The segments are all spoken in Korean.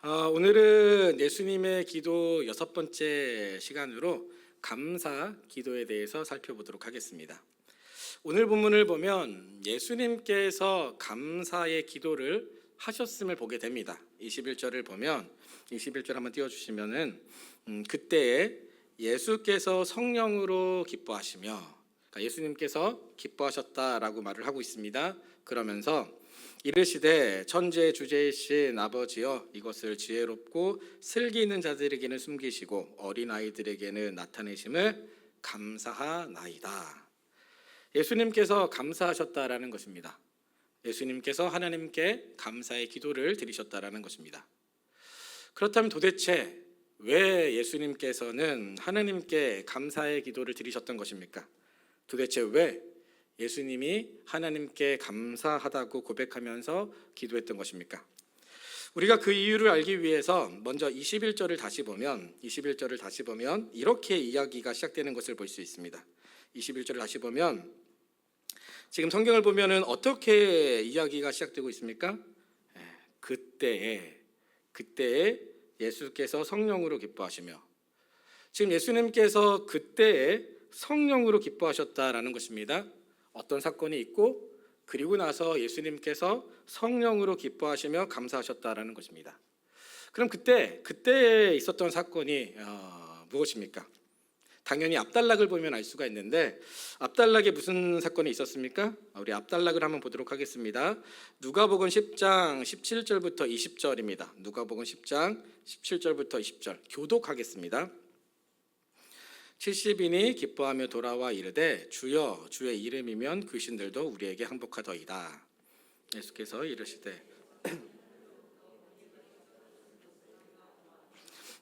어, 오늘은 예수님의 기도 여섯 번째 시간으로 감사 기도에 대해서 살펴보도록 하겠습니다. 오늘 본문을 보면 예수님께서 감사의 기도를 하셨음을 보게 됩니다. 21절을 보면 21절 한번 띄워 주시면은 음, 그때에 예수께서 성령으로 기뻐하시며 그러니까 예수님께서 기뻐하셨다라고 말을 하고 있습니다. 그러면서 이르시되 천지의 주제이신 아버지여 이것을 지혜롭고 슬기 있는 자들에게는 숨기시고 어린 아이들에게는 나타내심을 감사하나이다. 예수님께서 감사하셨다라는 것입니다. 예수님께서 하나님께 감사의 기도를 드리셨다라는 것입니다. 그렇다면 도대체 왜 예수님께서는 하나님께 감사의 기도를 드리셨던 것입니까? 도대체 왜 예수님이 하나님께 감사하다고 고백하면서 기도했던 것입니까? 우리가 그 이유를 알기 위해서 먼저 21절을 다시 보면 21절을 다시 보면 이렇게 이야기가 시작되는 것을 볼 수 있습니다. 21절을 다시 보면 지금 성경을 보면은 어떻게 이야기가 시작되고 있습니까? 예, 그때에 그때에 예수께서 성령으로 기뻐하시며 지금 예수님께서 그때에 성령으로 기뻐하셨다라는 것입니다. 어떤 사건이 있고 그리고 나서 예수님께서 성령으로 기뻐하시며 감사하셨다라는 것입니다. 그럼 그때 그때에 있었던 사건이 어, 무엇입니까? 당연히 앞달락을 보면 알 수가 있는데 앞달락에 무슨 사건이 있었습니까? 우리 앞달락을 한번 보도록 하겠습니다. 누가복음 10장 17절부터 20절입니다. 누가복음 10장 17절부터 20절 교독하겠습니다. 70인이 기뻐하며 돌아와 이르되 주여 주의 이름이면 귀신들도 우리에게 항복하더이다. 예수께서 이르시되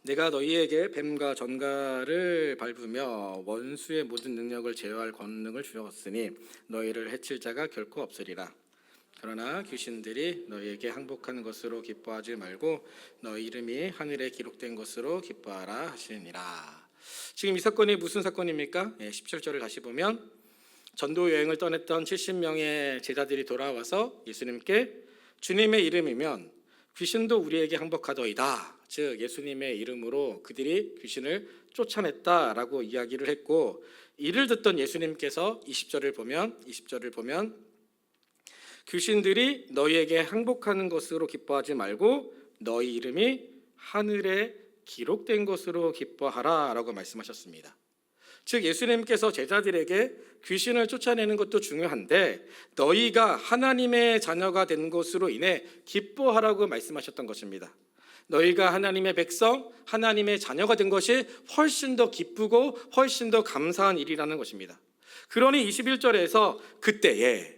내가 너희에게 뱀과 전갈을 밟으며 원수의 모든 능력을 제어할 권능을 주었으니 너희를 해칠 자가 결코 없으리라. 그러나 귀신들이 너희에게 항복하는 것으로 기뻐하지 말고 너희 이름이 하늘에 기록된 것으로 기뻐하라 하시니라. 지금 이 사건이 무슨 사건입니까? 예, 17절을 다시 보면 전도 여행을 떠났던 70명의 제자들이 돌아와서 예수님께 주님의 이름이면 귀신도 우리에게 항복하더이다. 즉 예수님의 이름으로 그들이 귀신을 쫓아냈다라고 이야기를 했고 이를 듣던 예수님께서 20절을 보면 20절을 보면 귀신들이 너희에게 항복하는 것으로 기뻐하지 말고 너희 이름이 하늘에 기록된 것으로 기뻐하라라고 말씀하셨습니다. 즉 예수님께서 제자들에게 귀신을 쫓아내는 것도 중요한데 너희가 하나님의 자녀가 된 것으로 인해 기뻐하라고 말씀하셨던 것입니다. 너희가 하나님의 백성, 하나님의 자녀가 된 것이 훨씬 더 기쁘고 훨씬 더 감사한 일이라는 것입니다. 그러니 21절에서 그때에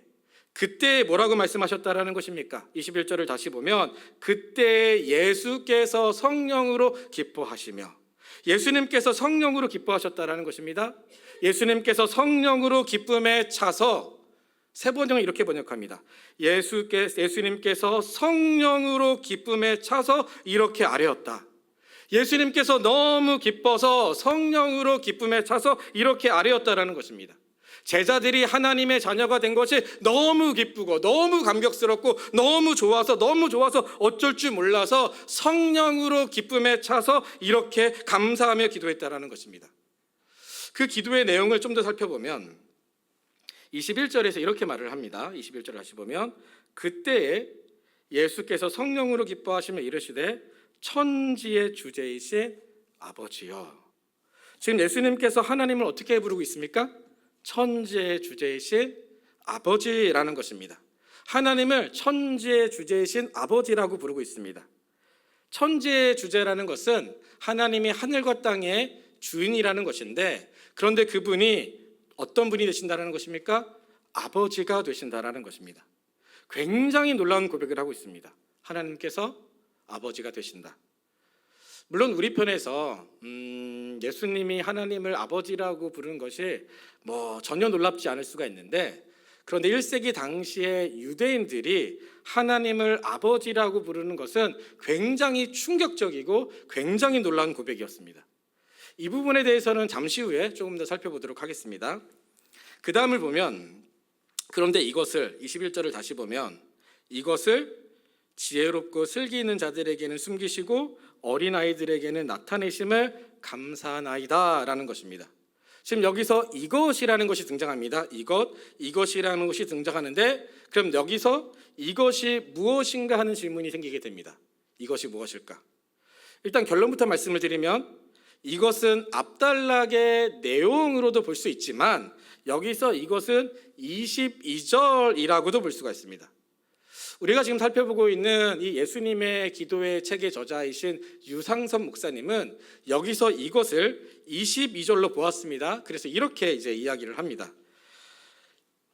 그때 뭐라고 말씀하셨다라는 것입니까? 21절을 다시 보면 그때 예수께서 성령으로 기뻐하시며 예수님께서 성령으로 기뻐하셨다라는 것입니다. 예수님께서 성령으로 기쁨에 차서 세 번역은 이렇게 번역합니다. 예수께 예수님께서 성령으로 기쁨에 차서 이렇게 아뢰었다. 예수님께서 너무 기뻐서 성령으로 기쁨에 차서 이렇게 아뢰었다라는 것입니다. 제자들이 하나님의 자녀가 된 것이 너무 기쁘고 너무 감격스럽고 너무 좋아서 너무 좋아서 어쩔 줄 몰라서 성령으로 기쁨에 차서 이렇게 감사하며 기도했다라는 것입니다. 그 기도의 내용을 좀 더 살펴보면 21절에서 이렇게 말을 합니다. 21절을 다시 보면 그때에 예수께서 성령으로 기뻐하시며 이르시되 천지의 주제이신 아버지여. 지금 예수님께서 하나님을 어떻게 부르고 있습니까? 천지의 주제이신 아버지라는 것입니다. 하나님을 천지의 주제이신 아버지라고 부르고 있습니다. 천지의 주제라는 것은 하나님이 하늘과 땅의 주인이라는 것인데 그런데 그분이 어떤 분이 되신다는 것입니까? 아버지가 되신다라는 것입니다. 굉장히 놀라운 고백을 하고 있습니다. 하나님께서 아버지가 되신다. 물론 우리 편에서 음, 예수님이 하나님을 아버지라고 부르는 것이 뭐 전혀 놀랍지 않을 수가 있는데 그런데 1세기 당시에 유대인들이 하나님을 아버지라고 부르는 것은 굉장히 충격적이고 굉장히 놀라운 고백이었습니다. 이 부분에 대해서는 잠시 후에 조금 더 살펴보도록 하겠습니다. 그 다음을 보면 그런데 이것을 21절을 다시 보면 이것을 지혜롭고 슬기 있는 자들에게는 숨기시고 어린 아이들에게는 나타내심을 감사하나이다라는 것입니다. 지금 여기서 이것이라는 것이 등장합니다. 이것, 이것이라는 것이 등장하는데 그럼 여기서 이것이 무엇인가 하는 질문이 생기게 됩니다. 이것이 무엇일까? 일단 결론부터 말씀을 드리면 이것은 앞단락의 내용으로도 볼 수 있지만 여기서 이것은 22절이라고도 볼 수가 있습니다. 우리가 지금 살펴보고 있는 이 예수님의 기도의 책의 저자이신 유상선 목사님은 여기서 이것을 22절로 보았습니다. 그래서 이렇게 이제 이야기를 합니다.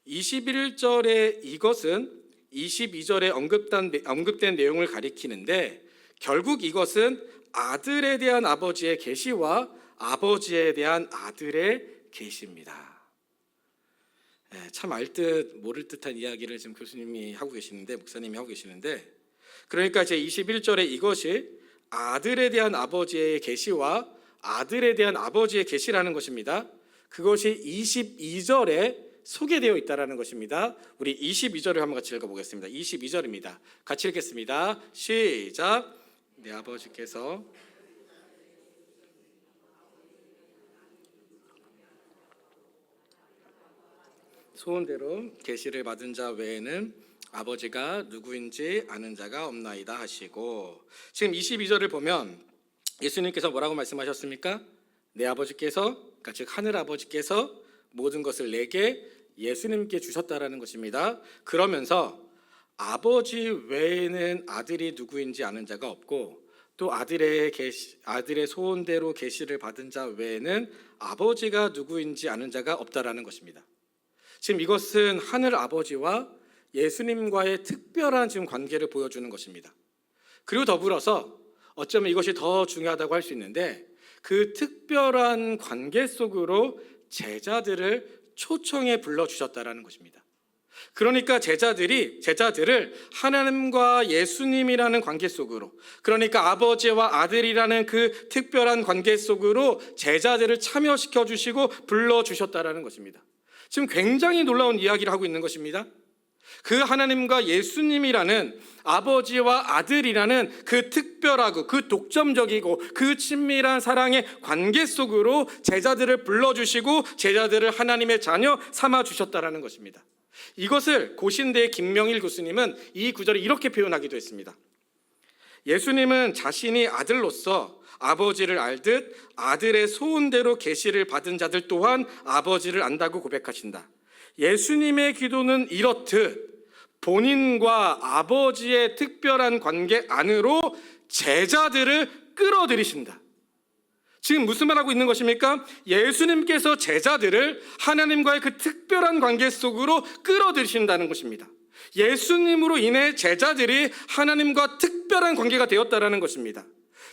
21절의 이것은 22절에 언급된, 언급된 내용을 가리키는데 결국 이것은 아들에 대한 아버지의 계시와 아버지에 대한 아들의 계시입니다. 예, 참 알듯 모를 듯한 이야기를 지금 교수님이 하고 계시는데 목사님이 하고 계시는데 그러니까 제 21절에 이것이 아들에 대한 아버지의 계시와 아들에 대한 아버지의 계시라는 것입니다. 그것이 22절에 소개되어 있다라는 것입니다. 우리 22절을 한번 같이 읽어보겠습니다. 22절입니다. 같이 읽겠습니다. 시작. 내 아버지께서 소원대로 계시를 받은 자 외에는 아버지가 누구인지 아는 자가 없나이다 하시고 지금 22절을 보면 예수님께서 뭐라고 말씀하셨습니까? 내 아버지께서 그러니까 즉 하늘 아버지께서 모든 것을 내게 예수님께 주셨다라는 것입니다. 그러면서 아버지 외에는 아들이 누구인지 아는 자가 없고 또 아들의 계시, 아들의 소원대로 계시를 받은 자 외에는 아버지가 누구인지 아는 자가 없다라는 것입니다. 지금 이것은 하늘 아버지와 예수님과의 특별한 지금 관계를 보여주는 것입니다. 그리고 더불어서 어쩌면 이것이 더 중요하다고 할 수 있는데 그 특별한 관계 속으로 제자들을 초청해 불러 주셨다라는 것입니다. 그러니까 제자들이 제자들을 하나님과 예수님이라는 관계 속으로 그러니까 아버지와 아들이라는 그 특별한 관계 속으로 제자들을 참여시켜 주시고 불러 주셨다라는 것입니다. 지금 굉장히 놀라운 이야기를 하고 있는 것입니다. 그 하나님과 예수님이라는 아버지와 아들이라는 그 특별하고 그 독점적이고 그 친밀한 사랑의 관계 속으로 제자들을 불러주시고 제자들을 하나님의 자녀 삼아 주셨다라는 것입니다. 이것을 고신대 김명일 교수님은 이 구절을 이렇게 표현하기도 했습니다. 예수님은 자신이 아들로서 아버지를 알듯 아들의 소원대로 계시를 받은 자들 또한 아버지를 안다고 고백하신다. 예수님의 기도는 이렇듯 본인과 아버지의 특별한 관계 안으로 제자들을 끌어들이신다. 지금 무슨 말 하고 있는 것입니까? 예수님께서 제자들을 하나님과의 그 특별한 관계 속으로 끌어들이신다는 것입니다. 예수님으로 인해 제자들이 하나님과 특별한 관계가 되었다라는 것입니다.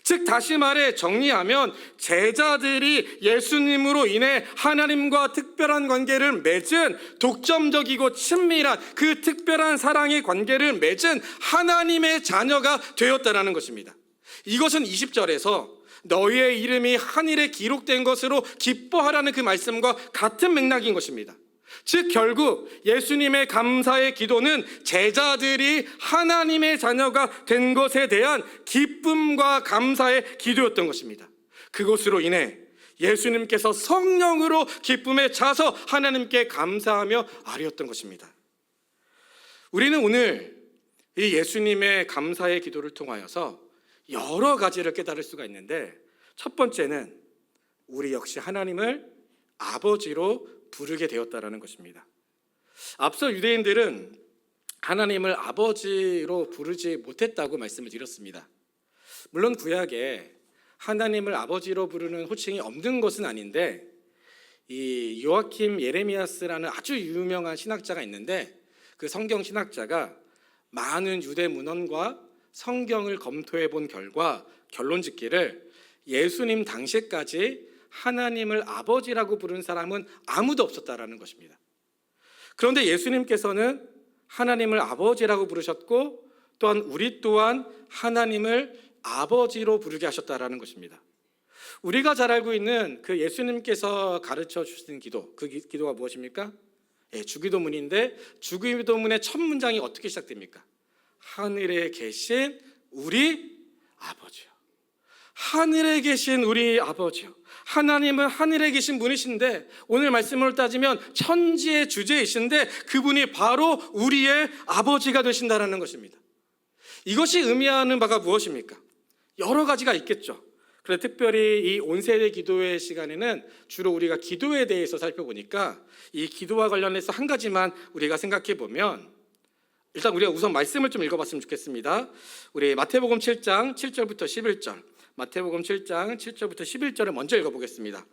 즉 다시 말해 정리하면 제자들이 예수님으로 인해 하나님과 특별한 관계를 맺은 독점적이고 친밀한 그 특별한 사랑의 관계를 맺은 하나님의 자녀가 되었다라는 것입니다. 이것은 20절에서 너희의 이름이 하늘에 기록된 것으로 기뻐하라는 그 말씀과 같은 맥락인 것입니다. 즉 결국 예수님의 감사의 기도는 제자들이 하나님의 자녀가 된 것에 대한 기쁨과 감사의 기도였던 것입니다. 그것으로 인해 예수님께서 성령으로 기쁨에 차서 하나님께 감사하며 아뢰었던 것입니다. 우리는 오늘 이 예수님의 감사의 기도를 통하여서 여러 가지를 깨달을 수가 있는데 첫 번째는 우리 역시 하나님을 아버지로 부르게 되었다라는 것입니다. 앞서 유대인들은 하나님을 아버지로 부르지 못했다고 말씀을 드렸습니다. 물론 구약에 하나님을 아버지로 부르는 호칭이 없는 것은 아닌데 이 요아킴 예레미야스라는 아주 유명한 신학자가 있는데 그 성경 신학자가 많은 유대 문헌과 성경을 검토해 본 결과 결론 짓기를 예수님 당시까지 하나님을 아버지라고 부르는 사람은 아무도 없었다라는 것입니다. 그런데 예수님께서는 하나님을 아버지라고 부르셨고 또한 우리 또한 하나님을 아버지로 부르게 하셨다라는 것입니다. 우리가 잘 알고 있는 그 예수님께서 가르쳐 주신 기도, 그 기- 기도가 무엇입니까? 예, 주기도문인데 주기도문의 첫 문장이 어떻게 시작됩니까? 하늘에 계신 우리 아버지요. 하늘에 계신 우리 아버지요. 하나님은 하늘에 계신 분이신데 오늘 말씀을 따지면 천지의 주제이신데 그분이 바로 우리의 아버지가 되신다라는 것입니다. 이것이 의미하는 바가 무엇입니까? 여러 가지가 있겠죠. 그래 특별히 이 온세대 기도회 시간에는 주로 우리가 기도에 대해서 살펴보니까 이 기도와 관련해서 한 가지만 우리가 생각해 보면 일단 우리가 우선 말씀을 좀 읽어봤으면 좋겠습니다. 우리 마태복음 7장 7절부터 11절, 마태복음 7장 7절부터 11절을 먼저 읽어보겠습니다.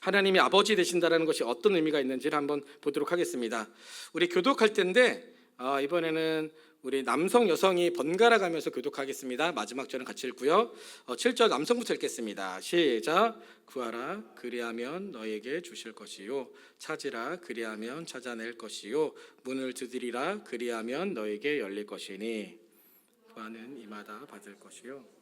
하나님이 아버지 되신다라는 것이 어떤 의미가 있는지를 한번 보도록 하겠습니다. 우리 교독할 텐데 어, 이번에는 우리 남성 여성이 번갈아 가면서 교독하겠습니다. 마지막 절은 같이 읽고요. 어, 7절 남성부터 읽겠습니다. 시작. 구하라 그리하면 너에게 주실 것이요 찾으라 그리하면 찾아낼 것이요 문을 두드리라 그리하면 너에게 열릴 것이니 구하는 이마다 받을 것이요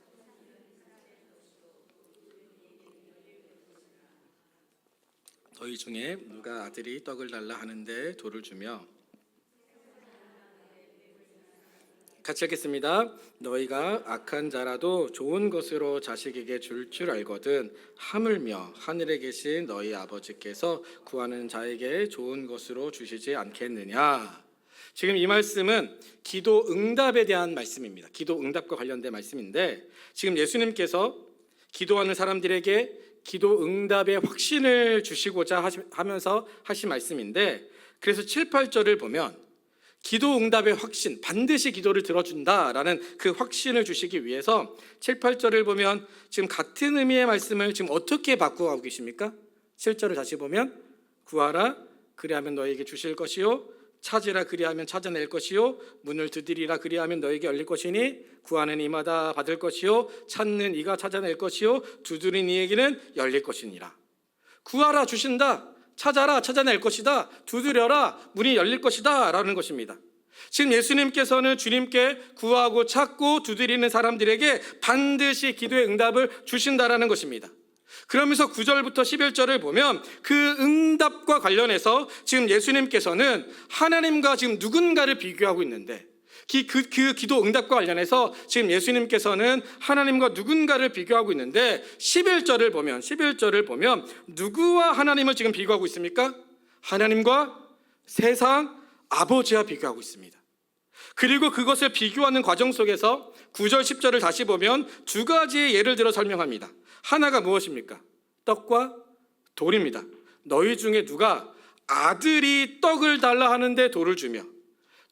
너희 중에 누가 아들이 떡을 달라 하는데 돌을 주며 같이 읽겠습니다. 너희가 악한 자라도 좋은 것으로 자식에게 줄줄 알거든 하물며 하늘에 계신 너희 아버지께서 구하는 자에게 좋은 것으로 주시지 않겠느냐. 지금 이 말씀은 기도 응답에 대한 말씀입니다. 기도 응답과 관련된 말씀인데 지금 예수님께서 기도하는 사람들에게 기도 응답의 확신을 주시고자 하시- 하면서 하신 말씀인데 그래서 7, 8절을 보면 기도 응답의 확신, 반드시 기도를 들어준다라는 그 확신을 주시기 위해서 7, 8절을 보면 지금 같은 의미의 말씀을 지금 어떻게 바꾸고 계십니까? 7절을 다시 보면 구하라 그리하면 너에게 주실 것이요 찾으라 그리하면 찾아낼 것이요. 문을 두드리라 그리하면 너에게 열릴 것이니 구하는 이마다 받을 것이요. 찾는 이가 찾아낼 것이요. 두드린 이에게는 열릴 것이니라. 구하라 주신다. 찾아라 찾아낼 것이다. 두드려라. 문이 열릴 것이다라는 것입니다. 지금 예수님께서는 주님께 구하고 찾고 두드리는 사람들에게 반드시 기도의 응답을 주신다라는 것입니다. 그러면서 9절부터 11절을 보면 그 응답과 관련해서 지금 예수님께서는 하나님과 지금 누군가를 비교하고 있는데 그, 그, 그 기도 응답과 관련해서 지금 예수님께서는 하나님과 누군가를 비교하고 있는데 11절을 보면 11절을 보면 누구와 하나님을 지금 비교하고 있습니까? 하나님과 세상 아버지와 비교하고 있습니다. 그리고 그것을 비교하는 과정 속에서 9절 10절을 다시 보면 두 가지의 예를 들어 설명합니다. 하나가 무엇입니까? 떡과 돌입니다. 너희 중에 누가 아들이 떡을 달라 하는데 돌을 주며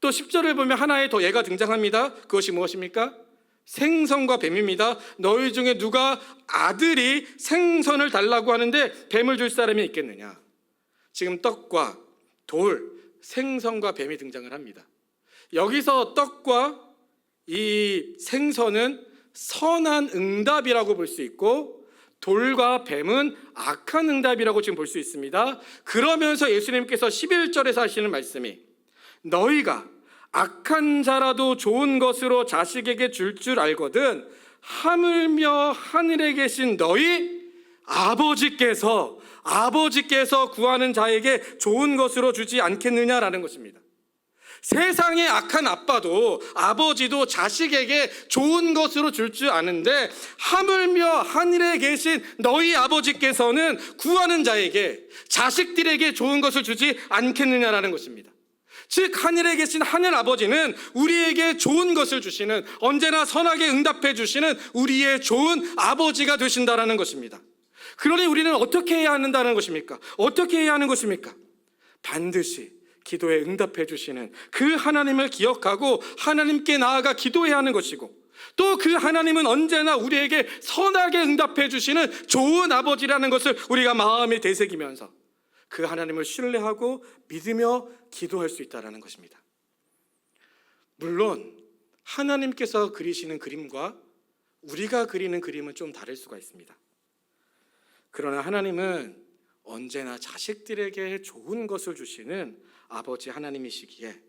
또 10절을 보면 하나의 더 예가 등장합니다. 그것이 무엇입니까? 생선과 뱀입니다. 너희 중에 누가 아들이 생선을 달라고 하는데 뱀을 줄 사람이 있겠느냐? 지금 떡과 돌, 생선과 뱀이 등장을 합니다. 여기서 떡과 이 생선은 선한 응답이라고 볼 수 있고 돌과 뱀은 악한 응답이라고 지금 볼 수 있습니다. 그러면서 예수님께서 11절에서 하시는 말씀이 너희가 악한 자라도 좋은 것으로 자식에게 줄줄 알거든 하물며 하늘에 계신 너희 아버지께서 아버지께서 구하는 자에게 좋은 것으로 주지 않겠느냐라는 것입니다. 세상의 악한 아빠도 아버지도 자식에게 좋은 것으로 줄 줄 아는데 하물며 하늘에 계신 너희 아버지께서는 구하는 자에게 자식들에게 좋은 것을 주지 않겠느냐라는 것입니다. 즉 하늘에 계신 하늘 아버지는 우리에게 좋은 것을 주시는 언제나 선하게 응답해 주시는 우리의 좋은 아버지가 되신다라는 것입니다. 그러니 우리는 어떻게 해야 한다는 것입니까? 어떻게 해야 하는 것입니까? 반드시 기도에 응답해 주시는 그 하나님을 기억하고 하나님께 나아가 기도해야 하는 것이고 또 그 하나님은 언제나 우리에게 선하게 응답해 주시는 좋은 아버지라는 것을 우리가 마음에 되새기면서 그 하나님을 신뢰하고 믿으며 기도할 수 있다라는 것입니다. 물론 하나님께서 그리시는 그림과 우리가 그리는 그림은 좀 다를 수가 있습니다. 그러나 하나님은 언제나 자식들에게 좋은 것을 주시는 아버지 하나님이시기에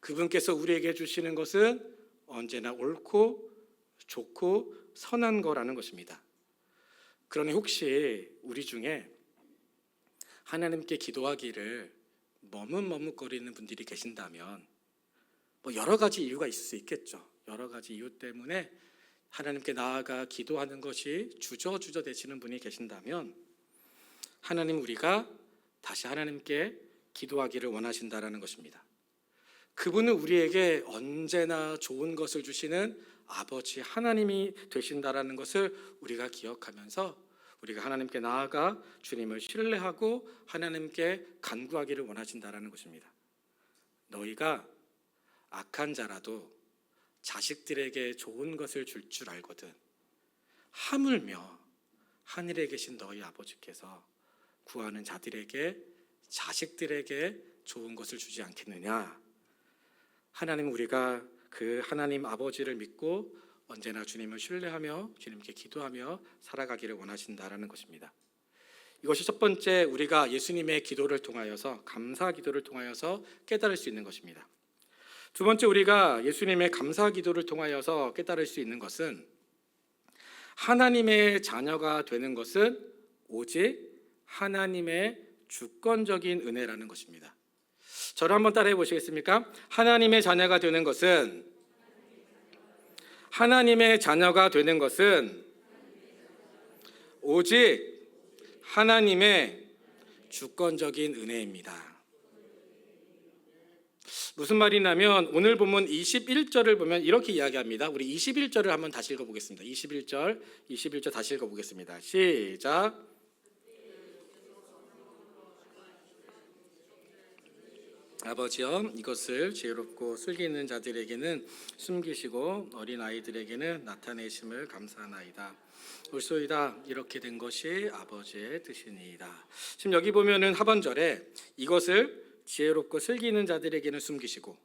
그분께서 우리에게 주시는 것은 언제나 옳고 좋고 선한 거라는 것입니다. 그러니 혹시 우리 중에 하나님께 기도하기를 머뭇머뭇거리는 분들이 계신다면 뭐 여러 가지 이유가 있을 수 있겠죠. 여러 가지 이유 때문에 하나님께 나아가 기도하는 것이 주저주저 되시는 분이 계신다면 하나님 우리가 다시 하나님께 기도하기를 원하신다라는 것입니다. 그분은 우리에게 언제나 좋은 것을 주시는 아버지 하나님이 되신다라는 것을 우리가 기억하면서 우리가 하나님께 나아가 주님을 신뢰하고 하나님께 간구하기를 원하신다라는 것입니다. 너희가 악한 자라도 자식들에게 좋은 것을 줄줄 알거든. 하물며 하늘에 계신 너희 아버지께서 구하는 자들에게 자식들에게 좋은 것을 주지 않겠느냐? 하나님 우리가 그 하나님 아버지를 믿고 언제나 주님을 신뢰하며 주님께 기도하며 살아가기를 원하신다라는 것입니다. 이것이 첫 번째 우리가 예수님의 기도를 통하여서 감사 기도를 통하여서 깨달을 수 있는 것입니다. 두 번째 우리가 예수님의 감사 기도를 통하여서 깨달을 수 있는 것은 하나님의 자녀가 되는 것은 오직 하나님의 주권적인 은혜라는 것입니다. 저를 한번 따라해 보시겠습니까? 하나님의 자녀가 되는 것은 하나님의 자녀가 되는 것은 오직 하나님의 주권적인 은혜입니다. 무슨 말이냐면 오늘 본문 21절을 보면 이렇게 이야기합니다. 우리 21절을 한번 다시 읽어 보겠습니다. 21절, 21절 다시 읽어 보겠습니다. 시작. 아버지여 이것을 지혜롭고 슬기 있는 자들에게는 숨기시고 어린 아이들에게는 나타내심을 감사하나이다. 올소이다 이렇게 된 것이 아버지의 뜻이니이다. 지금 여기 보면은 하반절에 이것을 지혜롭고 슬기 있는 자들에게는 숨기시고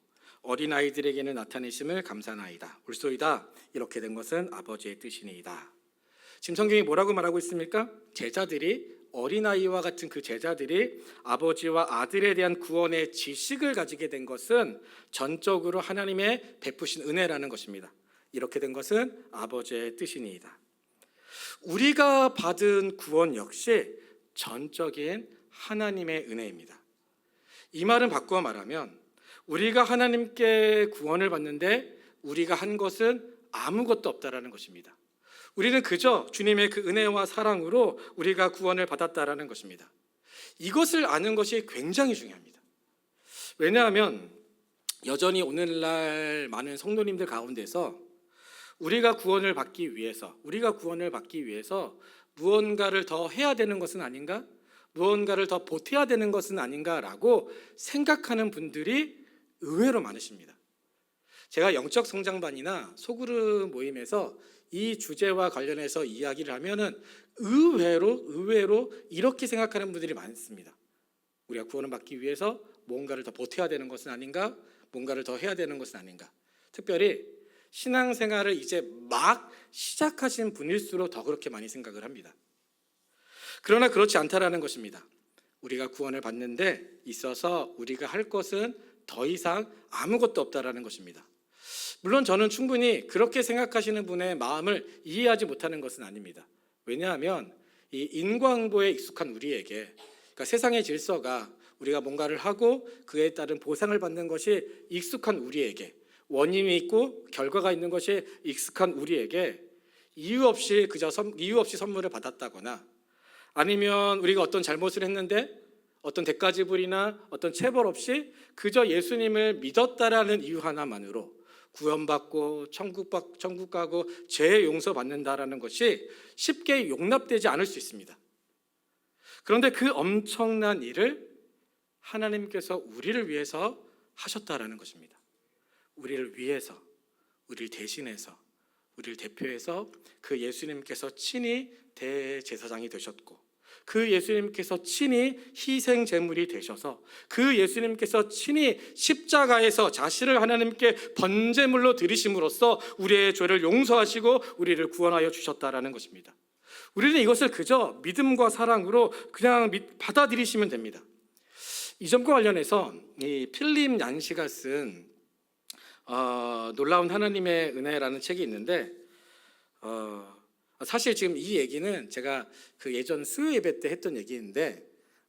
어린 아이들에게는 나타내심을 감사하나이다. 올소이다 이렇게 된 것은 아버지의 뜻이니이다. 지금 성경이 뭐라고 말하고 있습니까? 제자들이 어린아이와 같은 그 제자들이 아버지와 아들에 대한 구원의 지식을 가지게 된 것은 전적으로 하나님의 베푸신 은혜라는 것입니다. 이렇게 된 것은 아버지의 뜻이니이다. 우리가 받은 구원 역시 전적인 하나님의 은혜입니다. 이 말은 바꾸어 말하면 우리가 하나님께 구원을 받는데 우리가 한 것은 아무것도 없다라는 것입니다. 우리는 그저 주님의 그 은혜와 사랑으로 우리가 구원을 받았다라는 것입니다. 이것을 아는 것이 굉장히 중요합니다. 왜냐하면 여전히 오늘날 많은 성도님들 가운데서 우리가 구원을 받기 위해서 우리가 구원을 받기 위해서 무언가를 더 해야 되는 것은 아닌가? 무언가를 더 보태야 되는 것은 아닌가라고 생각하는 분들이 의외로 많으십니다. 제가 영적 성장반이나 소그룹 모임에서 이 주제와 관련해서 이야기를 하면은 의외로 의외로 이렇게 생각하는 분들이 많습니다. 우리가 구원을 받기 위해서 뭔가를 더 보태야 되는 것은 아닌가? 뭔가를 더 해야 되는 것은 아닌가? 특별히 신앙생활을 이제 막 시작하신 분일수록 더 그렇게 많이 생각을 합니다. 그러나 그렇지 않다라는 것입니다. 우리가 구원을 받는데 있어서 우리가 할 것은 더 이상 아무것도 없다라는 것입니다. 물론 저는 충분히 그렇게 생각하시는 분의 마음을 이해하지 못하는 것은 아닙니다. 왜냐하면 이 인과응보에 익숙한 우리에게 그러니까 세상의 질서가 우리가 뭔가를 하고 그에 따른 보상을 받는 것이 익숙한 우리에게 원인이 있고 결과가 있는 것이 익숙한 우리에게 이유 없이 그저 선, 이유 없이 선물을 받았다거나 아니면 우리가 어떤 잘못을 했는데 어떤 대가 지불이나 어떤 체벌 없이 그저 예수님을 믿었다라는 이유 하나만으로 구원받고 천국 받 천국 가고 죄 용서 받는다라는 것이 쉽게 용납되지 않을 수 있습니다. 그런데 그 엄청난 일을 하나님께서 우리를 위해서 하셨다라는 것입니다. 우리를 위해서, 우리를 대신해서, 우리를 대표해서 그 예수님께서 친히 대제사장이 되셨고 그 예수님께서 친히 희생 제물이 되셔서 그 예수님께서 친히 십자가에서 자신을 하나님께 번제물로 드리심으로써 우리의 죄를 용서하시고 우리를 구원하여 주셨다라는 것입니다. 우리는 이것을 그저 믿음과 사랑으로 그냥 받아들이시면 됩니다. 이 점과 관련해서 이 필립 얀시가 쓴 어, 놀라운 하나님의 은혜라는 책이 있는데 어, 사실 지금 이 얘기는 제가 그 예전 수요 예배 때 했던 얘기인데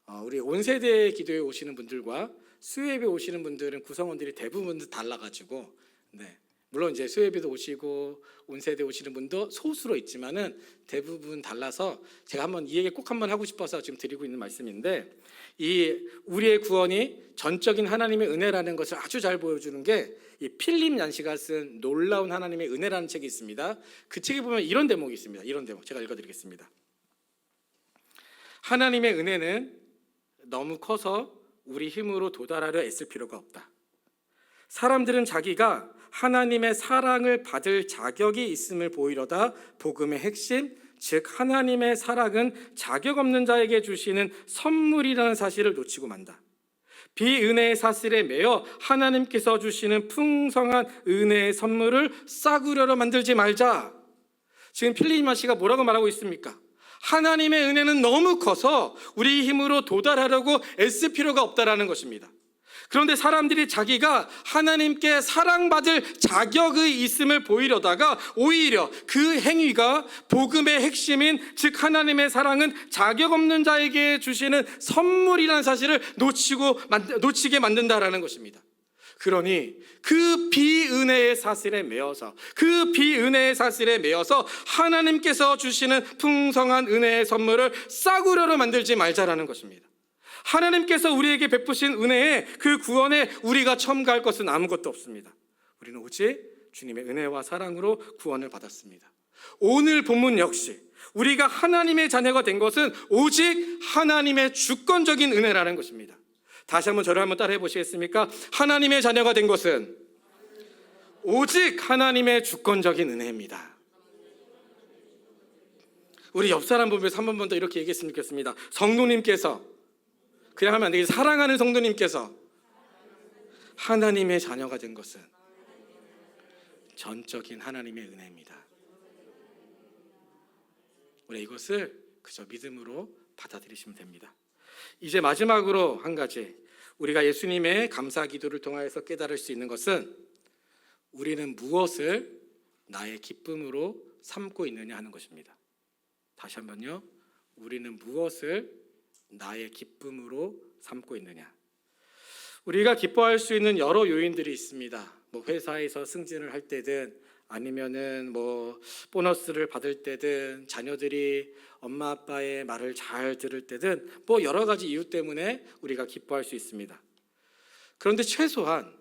어, 우리 온 세대 기도에 오시는 분들과 수요 예배 오시는 분들은 구성원들이 대부분 달라가지고 네. 물론 이제 수요 예배도 오시고 온 세대 오시는 분도 소수로 있지만은 대부분 달라서 제가 한번 이 얘기 꼭 한번 하고 싶어서 지금 드리고 있는 말씀인데 이 우리의 구원이 전적인 하나님의 은혜라는 것을 아주 잘 보여주는 게 이 필립 얀시가 쓴 놀라운 하나님의 은혜라는 책이 있습니다. 그 책에 보면 이런 대목이 있습니다. 이런 대목 제가 읽어드리겠습니다. 하나님의 은혜는 너무 커서 우리 힘으로 도달하려 애쓸 필요가 없다. 사람들은 자기가 하나님의 사랑을 받을 자격이 있음을 보이려다 복음의 핵심, 즉 하나님의 사랑은 자격 없는 자에게 주시는 선물이라는 사실을 놓치고 만다. 비은혜의 사슬에 매여 하나님께서 주시는 풍성한 은혜의 선물을 싸구려로 만들지 말자. 지금 필리마 씨가 뭐라고 말하고 있습니까? 하나님의 은혜는 너무 커서 우리 힘으로 도달하려고 애쓸 필요가 없다라는 것입니다. 그런데 사람들이 자기가 하나님께 사랑받을 자격이 있음을 보이려다가 오히려 그 행위가 복음의 핵심인 즉 하나님의 사랑은 자격 없는 자에게 주시는 선물이라는 사실을 놓치고 만- 놓치게 만든다라는 것입니다. 그러니 그 비은혜의 사슬에 매어서 그 비은혜의 사슬에 매어서 하나님께서 주시는 풍성한 은혜의 선물을 싸구려로 만들지 말자라는 것입니다. 하나님께서 우리에게 베푸신 은혜에 그 구원에 우리가 첨가할 것은 아무것도 없습니다. 우리는 오직 주님의 은혜와 사랑으로 구원을 받았습니다. 오늘 본문 역시 우리가 하나님의 자녀가 된 것은 오직 하나님의 주권적인 은혜라는 것입니다. 다시 한번 저를 한번 따라해 보시겠습니까? 하나님의 자녀가 된 것은 오직 하나님의 주권적인 은혜입니다. 우리 옆 사람 보면서 한 번만 더 이렇게 얘기했으면 좋겠습니다. 성도님께서 그냥 하면 안 되겠 사랑하는 성도님께서 하나님의 자녀가 된 것은 전적인 하나님의 은혜입니다. 우리 이것을 그저 믿음으로 받아들이시면 됩니다. 이제 마지막으로 한 가지 우리가 예수님의 감사 기도를 통하여서 깨달을 수 있는 것은 우리는 무엇을 나의 기쁨으로 삼고 있느냐 하는 것입니다. 다시 한번요. 우리는 무엇을 나의 기쁨으로 삼고 있느냐. 우리가 기뻐할 수 있는 여러 요인들이 있습니다. 뭐 회사에서 승진을 할 때든 아니면은 뭐 보너스를 받을 때든 자녀들이 엄마 아빠의 말을 잘 들을 때든 뭐 여러 가지 이유 때문에 우리가 기뻐할 수 있습니다. 그런데 최소한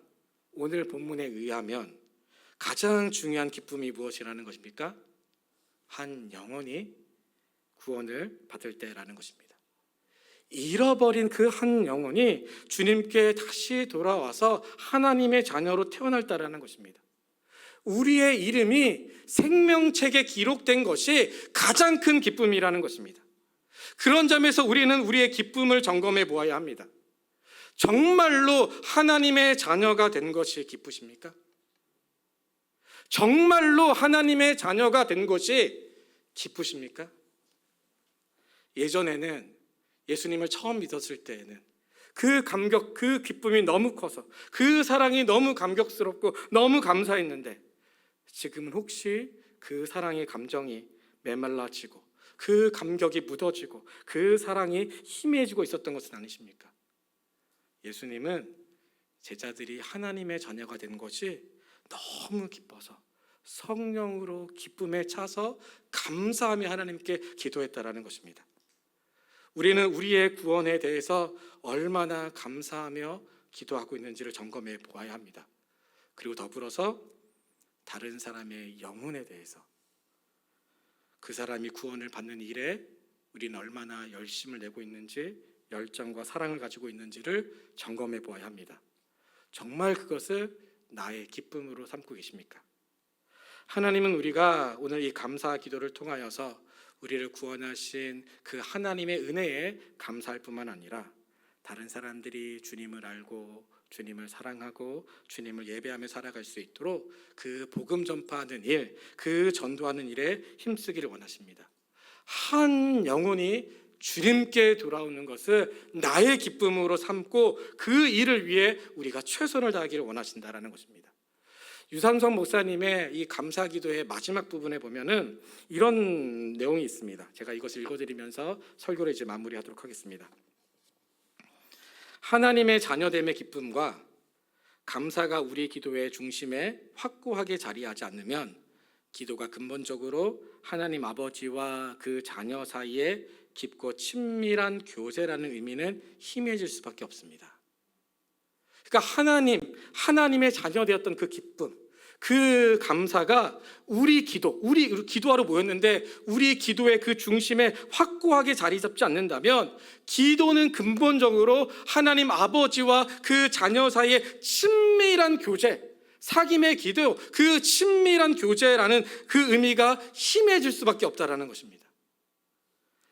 오늘 본문에 의하면 가장 중요한 기쁨이 무엇이라는 것입니까? 한 영혼이 구원을 받을 때라는 것입니다. 잃어버린 그 한 영혼이 주님께 다시 돌아와서 하나님의 자녀로 태어날다라는 것입니다. 우리의 이름이 생명책에 기록된 것이 가장 큰 기쁨이라는 것입니다. 그런 점에서 우리는 우리의 기쁨을 점검해 보아야 합니다. 정말로 하나님의 자녀가 된 것이 기쁘십니까? 정말로 하나님의 자녀가 된 것이 기쁘십니까? 예전에는 예수님을 처음 믿었을 때에는 그 감격, 그 기쁨이 너무 커서 그 사랑이 너무 감격스럽고 너무 감사했는데 지금은 혹시 그 사랑의 감정이 메말라지고 그 감격이 묻어지고 그 사랑이 희미해지고 있었던 것은 아니십니까? 예수님은 제자들이 하나님의 자녀가 된 것이 너무 기뻐서 성령으로 기쁨에 차서 감사하며 하나님께 기도했다라는 것입니다. 우리는 우리의 구원에 대해서 얼마나 감사하며 기도하고 있는지를 점검해 보아야 합니다. 그리고 더불어서 다른 사람의 영혼에 대해서 그 사람이 구원을 받는 일에 우리는 얼마나 열심을 내고 있는지 열정과 사랑을 가지고 있는지를 점검해 보아야 합니다. 정말 그것을 나의 기쁨으로 삼고 계십니까? 하나님은 우리가 오늘 이 감사 기도를 통하여서 우리를 구원하신 그 하나님의 은혜에 감사할 뿐만 아니라 다른 사람들이 주님을 알고 주님을 사랑하고 주님을 예배하며 살아갈 수 있도록 그 복음 전파하는 일, 그 전도하는 일에 힘쓰기를 원하십니다. 한 영혼이 주님께 돌아오는 것을 나의 기쁨으로 삼고 그 일을 위해 우리가 최선을 다하기를 원하신다라는 것입니다. 유상성 목사님의 이 감사 기도의 마지막 부분에 보면은 이런 내용이 있습니다. 제가 이것을 읽어드리면서 설교를 이제 마무리하도록 하겠습니다. 하나님의 자녀됨의 기쁨과 감사가 우리 기도의 중심에 확고하게 자리하지 않으면 기도가 근본적으로 하나님 아버지와 그 자녀 사이에 깊고 친밀한 교제라는 의미는 희미해질 수밖에 없습니다. 그러니까 하나님, 하나님의 자녀 되었던 그 기쁨, 그 감사가 우리 기도, 우리 기도하러 모였는데 우리 기도의 그 중심에 확고하게 자리 잡지 않는다면 기도는 근본적으로 하나님 아버지와 그 자녀 사이의 친밀한 교제, 사귐의 기도, 그 친밀한 교제라는 그 의미가 희미해질 수밖에 없다라는 것입니다.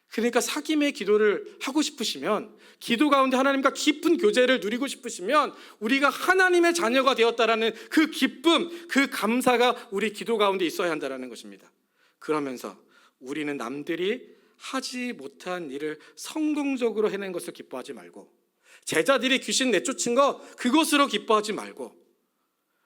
그러니까 사귐의 기도를 하고 싶으시면 기도 가운데 하나님과 깊은 교제를 누리고 싶으시면 우리가 하나님의 자녀가 되었다라는 그 기쁨, 그 감사가 우리 기도 가운데 있어야 한다라는 것입니다. 그러면서 우리는 남들이 하지 못한 일을 성공적으로 해낸 것을 기뻐하지 말고 제자들이 귀신 내쫓은 거 그것으로 기뻐하지 말고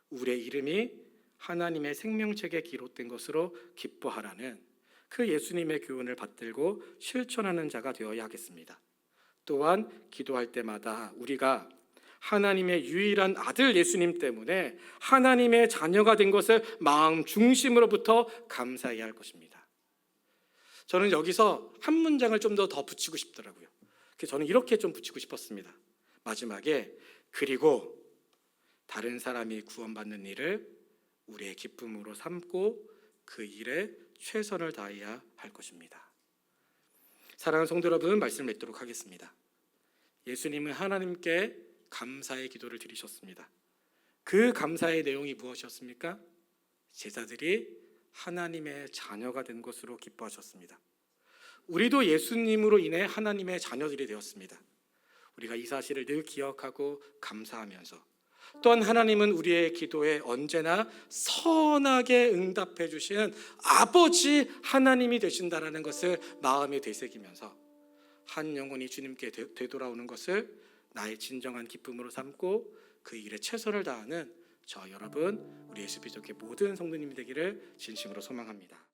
우리의 이름이 하나님의 생명책에 기록된 것으로 기뻐하라는 그 예수님의 교훈을 받들고 실천하는 자가 되어야 하겠습니다. 또한 기도할 때마다 우리가 하나님의 유일한 아들 예수님 때문에 하나님의 자녀가 된 것을 마음 중심으로부터 감사해야 할 것입니다. 저는 여기서 한 문장을 좀 더 더 붙이고 싶더라고요. 저는 이렇게 좀 붙이고 싶었습니다. 마지막에 그리고 다른 사람이 구원받는 일을 우리의 기쁨으로 삼고 그 일에 최선을 다해야 할 것입니다. 사랑하는 성도 여러분, 말씀을 맺도록 하겠습니다. 예수님은 하나님께 감사의 기도를 드리셨습니다. 그 감사의 내용이 무엇이었습니까? 제자들이 하나님의 자녀가 된 것으로 기뻐하셨습니다. 우리도 예수님으로 인해 하나님의 자녀들이 되었습니다. 우리가 이 사실을 늘 기억하고 감사하면서 또한 하나님은 우리의 기도에 언제나 선하게 응답해 주시는 아버지 하나님이 되신다라는 것을 마음에 되새기면서 한 영혼이 주님께 되- 되돌아오는 것을 나의 진정한 기쁨으로 삼고 그 일에 최선을 다하는 저 여러분 우리 예수 비족의 모든 성도님이 되기를 진심으로 소망합니다.